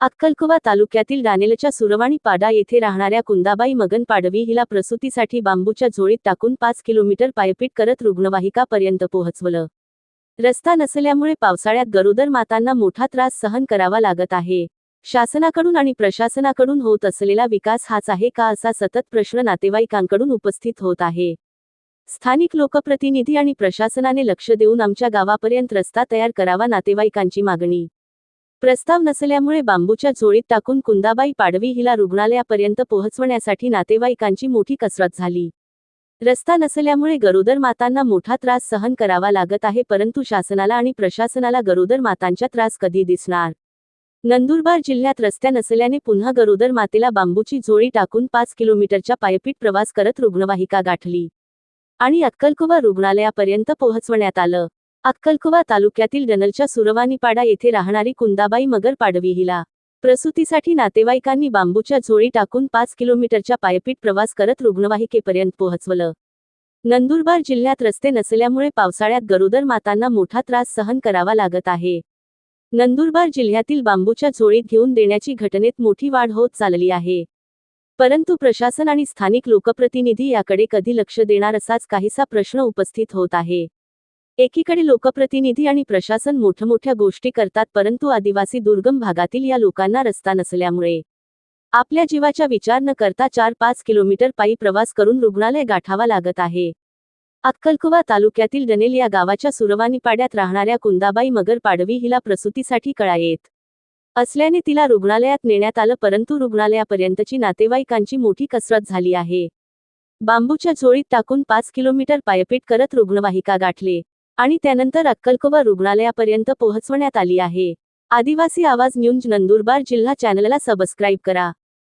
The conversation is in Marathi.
अक्कलकुवा तालुक्यातील डानेलच्या सुरवाणी पाडा येथे राहणाऱ्या कुंदाबाई मगन पाडवी हिला प्रसूतीसाठी बांबूच्या झोळीत टाकून पाच किलोमीटर पायपीट करत रुग्णवाहिकापर्यंत पोहोचवलं. रस्ता नसल्यामुळे पावसाळ्यात गरोदर मातांना मोठा त्रास सहन करावा लागत आहे. शासनाकडून आणि प्रशासनाकडून होत असलेला विकास हाच आहे का असा सतत प्रश्न नातेवाईकांकडून उपस्थित होत आहे. स्थानिक लोकप्रतिनिधी आणि प्रशासनाने लक्ष देऊन आमच्या गावापर्यंत रस्ता तयार करावा नातेवाईकांची मागणी. प्रस्ताव नसल्यामुळे बांबूच्या झोळीत टाकून कुंदाबाई पाडवी हिला रुग्णालयापर्यंत पोहोचवण्यासाठी नातेवाईकांची मोठी कसरत झाली. रस्ता नसल्यामुळे गरोदर मातांना मोठा त्रास सहन करावा लागत आहे परंतु शासनाला आणि प्रशासनाला गरोदर मातांचा त्रास कधी दिसणार? नंदुरबार जिल्ह्यात रस्त्या नसल्याने पुन्हा गरोदर मातेला बांबूची झोळी टाकून पाच किलोमीटरच्या पायपीट प्रवास करत रुग्णवाहिका गाठली. आणि अक्कलकुवा रुग्णालयापर्यंत पोहोचवण्यात आलं. अक्कलकुवा तालुक्यातील डनलच्या सुरवानीपाडा येथे राहणारी कुंदाबाई मगर पाडवी हिला प्रसूतीसाठी नातेवाईकांनी बांबूच्या झोळी टाकून पाच किलोमीटरच्या पायपीट प्रवास करत रुग्णवाहिकेपर्यंत पोहोचवलं. नंदुरबार जिल्ह्यात रस्ते नसल्यामुळे पावसाळ्यात गरोदर मातांना मोठा त्रास सहन करावा लागत आहे. नंदुरबार जिल्ह्यातील बांबूच्या झोळीत घेऊन देण्याची घटनेत मोठी वाढ होत चालली आहे. परंतु प्रशासन आणि स्थानिक लोकप्रतिनिधी याकडे कधी लक्ष देणार असाच काहीसा प्रश्न उपस्थित होत आहे. एकीकडे लोकप्रतिनिधी आणि प्रशासन मोठमोठ्या गोष्टी करतात परंतु आदिवासी दुर्गम भागातील या लोकांना रस्ता नसल्यामुळे. आपल्या जीवाचा विचार न करता चार पाच किलोमीटर पायी प्रवास करून रुग्णालय गाठावा लागत आहे. अक्कलकुवा तालुक्यातील डनेल या गावाच्या सुरवानी पाड्यात राहणाऱ्या कुंदाबाई मगर पाडवी हिला प्रसूतीसाठी कळा येत असल्याने तिला रुग्णालयात नेण्यात आलं परंतु रुग्णालयापर्यंतची नातेवाईकांची मोठी कसरत झाली आहे. बांबूच्या झोळीत टाकून पाच किलोमीटर पायपीट करत रुग्णवाहिका गाठले. आणि त्यानंतर अक्कलकोवा रुग्णालयापर्यंत पोहोचवण्यात आली आहे. आदिवासी आवाज न्यूज नंदुरबार जिल्हा चॅनलला सबस्क्राईब करा.